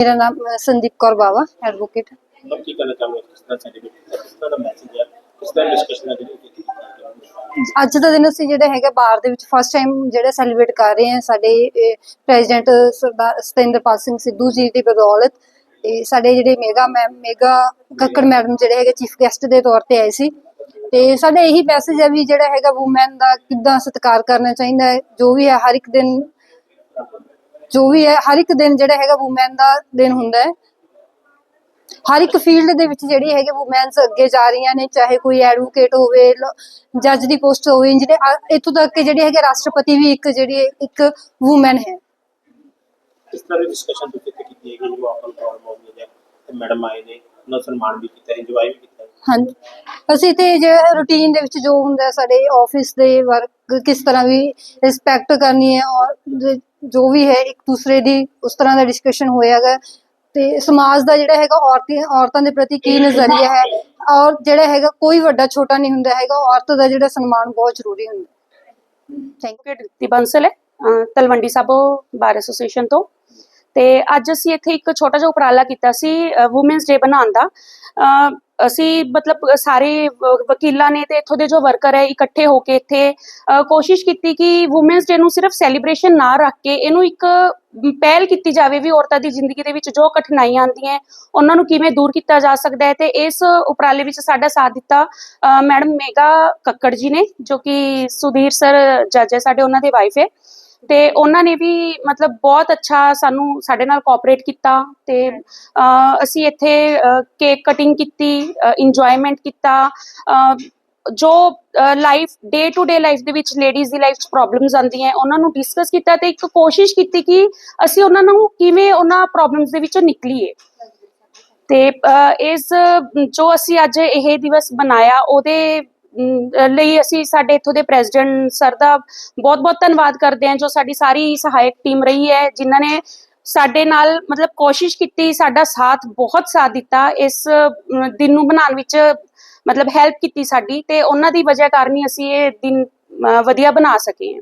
ਮੇਰਾ ਨਾਮ ਸੰਦੀਪ ਕੌਰ ਬਾਵਾ ਐਡਵੋਕੇਟ ਮਤਲਬ ਕੀ ਕਰਨਾ ਚਾਹੁੰਦੇ ਹੋ ਕਿਸ ਤਰ੍ਹਾਂ ਸੈਲੀਬ੍ਰੇਟ ਕੀਤਾ ਕਿਸ ਤਰ੍ਹਾਂ ਦਾ ਮੈਸੇਜ ਹੈ ਕਿਸ ਤਰ੍ਹਾਂ ਡਿਸਕਸ਼ਨ ਹੈ ਜਿਹੜੀ ਕੀਤੀ? ਗਈ ਅੱਜ ਦਾ ਦਿਨ ਅਸੀਂ ਜਿਹੜਾ ਹੈਗਾ ਬਾਹਰ ਦੇ ਵਿੱਚ ਫਸਟ ਟਾਈਮ ਜਿਹੜਾ ਸੈਲੀਬ੍ਰੇਟ ਕਰ ਰਹੇ ਹਾਂ ਸਾਡੇ ਪ੍ਰੈਜ਼ੀਡੈਂਟ ਸਰਦਾਰ ਸਤਿੰਦਰਪਾਲ ਸਿੰਘ ਸਿੱਧੂ ਜੀ ਦੀ ਬਦੌਲਤ। ਤੇ ਸਾਡੇ ਜਿਹੜੇ ਮੇਗਾ ਮੈਮ ਮੇਗਾ ਕੱਕੜ ਮੈਡਮ ਜਿਹੜੇ ਹੈਗੇ ਚੀਫ ਗੈਸਟ ਦੇ ਤੌਰ ਤੇ ਆਏ ਸੀ। ਤੇ ਸਾਡਾ ਇਹੀ ਮੈਸੇਜ ਹੈ ਵੀ ਜਿਹੜਾ ਹੈਗਾ ਔਮਨ ਦਾ ਕਿੱਦਾਂ ਸਤਿਕਾਰ ਕਰਨਾ ਚਾਹੀਦਾ ਹੈ ਜੋ ਵੀ ਹੈ ਹਰ ਇੱਕ ਦਿਨ ਜੋ ਵੀ ਹੈ, ਹਰ ਇੱਕ ਦਿਨ ਜਿਹੜਾ ਹੈਗਾ ਔਮਨ ਦਾ ਦਿਨ ਹੁੰਦਾ ਹੈ। ਹਰ ਇੱਕ ਫੀਲਡ ਦੇ ਵਿੱਚ ਜਿਹੜੀ ਹੈਗੇ ਔਮਨਸ ਅੱਗੇ ਜਾ ਰਹੀਆਂ ਨੇ, ਚਾਹੇ ਕੋਈ ਐਡਵੋਕੇਟ ਹੋਵੇ ਜੱਜ ਦੀ ਪੋਸਟ ਹੋਵੇ ਇੰਜੀਨੀਅਰ ਇੱਥੋਂ ਤੱਕ ਕਿ ਜਿਹੜੀ ਹੈਗੇ ਰਾਸ਼ਟਰਪਤੀ ਵੀ ਇੱਕ ਜਿਹੜੀ, ਇੱਕ ਔਮਨ ਹੈ। ਕਿਸ ਤਰ੍ਹਾਂ ਦੀ ਡਿਸਕਸ਼ਨ ਤੁਸੀਂ ਇੱਥੇ ਕੀਤੀ ਹੈਗੀ ਜੋ ਆਪਾਂ ਪ੍ਰੋਬਲਮ ਹੋ ਹੈ ਤੇ ਮੈਡਮ ਆਏ ਨੇ, ਉਹਨਾਂ ਸਨਮਾਨ ਵੀ ਕੀਤਾ ਇੰਜੋਏ ਵੀ ਹਾਂਜੀ। ਅਸੀਂ ਤੇ ਜਿਹੜਾ ਰੂਟੀਨ ਦੇ ਵਿੱਚ ਜੋ ਹੁੰਦਾ ਹੈ, ਸਾਡੇ ਆਫਿਸ ਦੇ ਵਰਕ ਕਿਸ ਤਰ੍ਹਾਂ ਵੀ ਰਿਸਪੈਕਟ ਕਰਨੀ ਹੈ ਔਰ ਜ- ਜੋ ਵੀ ਹੈ, ਇੱਕ ਦੂਸਰੇ ਦੀ ਉਸ ਤਰ੍ਹਾਂ ਦਾ ਡਿਸਕਸ਼ਨ ਹੋਇਆਗਾ ਤੇ ਸਮਾਜ ਦਾ ਜਿਹੜਾ ਹੈਗਾ, ਔਰਤੀ, ਔਰਤਾਂ ਦੇ ਪ੍ਰਤੀ ਕੀ ਨਜ਼ਰੀਆ ਹੈ? ਔਰ ਜਿਹੜਾ ਹੈਗਾ, ਕੋਈ ਵੱਡਾ ਛੋਟਾ ਨਹੀਂ ਹੁੰਦਾ ਹੈਗਾ, ਔਰਤ ਦਾ ਜਿਹੜਾ ਸਨਮਾਨ ਬਹੁਤ ਜ਼ਰੂਰੀ ਹੁੰਦਾ ਥੈਂਕ ਐਡਵੋਕੇਟ ਰਿਤੀ ਬੰਸਲ ਹੈ ਅਹ ਤਲਵੰਡੀ ਸਾਬੋ ਬਾਰ ਐਸੋਸੀਏਸ਼ਨ ਤੋਂ। ਤੇ ਅੱਜ ਅਸੀਂ ਇੱਥੇ ਇੱਕ ਛੋਟਾ ਜਿਹਾ ਉਪਰਾਲਾ ਕੀਤਾ ਸੀ ਔਮਨਸ ਡੇ ਬਣਾਉਣ ਦਾ। ਅਸੀਂ ਮਤਲਬ ਸਾਰੇ ਵਕੀਲਾਂ ਨੇ ਤੇ ਇੱਥੋਂ ਦੇ ਜੋ ਵਰਕਰ ਹੈ, ਇਕੱਠੇ ਹੋ ਕੇ ਇੱਥੇ ਕੋਸ਼ਿਸ਼ ਕੀਤੀ ਕਿ ਔਮਨਸ ਡੇ ਨੂੰ ਸਿਰਫ ਸੈਲੀਬ੍ਰੇਸ਼ਨ ਨਾ ਰੱਖ ਕੇ ਇਹਨੂੰ ਇੱਕ ਪਹਿਲ ਕੀਤੀ ਜਾਵੇ ਵੀ ਔਰਤਾਂ ਦੀ ਜ਼ਿੰਦਗੀ ਦੇ ਵਿੱਚ ਜੋ ਕਠਿਨਾਈਆਂ ਆਉਂਦੀਆਂ, ਉਹਨਾਂ ਨੂੰ ਕਿਵੇਂ ਦੂਰ ਕੀਤਾ ਜਾ ਸਕਦਾ ਹੈ। ਤੇ ਇਸ ਉਪਰਾਲੇ ਵਿੱਚ ਸਾਡਾ ਸਾਥ ਦਿੱਤਾ ਮੈਡਮ ਮੇਗਾ ਕੱਕੜ ਜੀ ਨੇ, ਜੋ ਕਿ ਸੁਧੀਰ ਸਰ ਜੱਜ ਹੈ, ਸਾਡੇ ਉਹਨਾਂ ਦੇ ਵਾਈਫ ਹੈ। ਤੇ ਉਹਨਾਂ ਨੇ ਵੀ ਮਤਲਬ ਬਹੁਤ ਅੱਛਾ ਸਾਨੂੰ ਸਾਡੇ ਨਾਲ ਕੋਆਪਰੇਟ ਕੀਤਾ ਤੇ ਅਸੀਂ ਇੱਥੇ ਕੇਕ ਕਟਿੰਗ ਕੀਤੀ ਇੰਜੋਇਮੈਂਟ ਕੀਤਾ ਜੋ life day to day life ਦੇ ਵਿੱਚ ਲੇਡੀਜ਼ ਦੀ ਲਾਈਫ 'ਚ ਪ੍ਰੋਬਲਮਸ ਆਉਂਦੀਆਂ, ਉਹਨਾਂ ਨੂੰ ਡਿਸਕਸ ਕੀਤਾ ਤੇ ਇੱਕ ਕੋਸ਼ਿਸ਼ ਕੀਤੀ ਕਿ ਅਸੀਂ ਉਹਨਾਂ ਨੂੰ ਕਿਵੇਂ ਉਹਨਾਂ ਪ੍ਰੋਬਲਮਸ ਦੇ ਵਿੱਚੋਂ ਨਿਕਲੀਏ। ਤੇ ਇਸ, ਜੋ ਅਸੀਂ ਅੱਜ ਇਹ ਦਿਵਸ ਬਣਾਇਆ ਉਹਦੇ ਲਈ ਅਸੀਂ ਸਾਡੇ ਇੱਥੋਂ ਦੇ ਪ੍ਰੈਜ਼ੀਡੈਂਟ ਸਰ ਦਾ ਬਹੁਤ-ਬਹੁਤ ਧੰਨਵਾਦ ਕਰਦੇ ਹਾਂ, ਜੋ ਸਾਡੀ ਸਾਰੀ ਸਹਾਇਕ ਟੀਮ ਰਹੀ ਹੈ, ਜਿਨ੍ਹਾਂ ਨੇ ਸਾਡੇ ਨਾਲ ਮਤਲਬ ਕੋਸ਼ਿਸ਼ ਕੀਤੀ, ਸਾਡਾ ਸਾਥ ਬਹੁਤ ਸਾਥ ਦਿੱਤਾ, ਇਸ ਦਿਨ ਨੂੰ ਬਣਾਉਣ ਵਿੱਚ ਮਤਲਬ ਹੈਲਪ ਕੀਤੀ ਸਾਡੀ ਤੇ ਉਹਨਾਂ ਦੀ ਵਜ੍ਹਾ ਕਾਰਨ ਹੀ ਅਸੀਂ ਇਹ ਦਿਨ ਵਧੀਆ ਬਣਾ ਸਕੇ ਹਾਂ।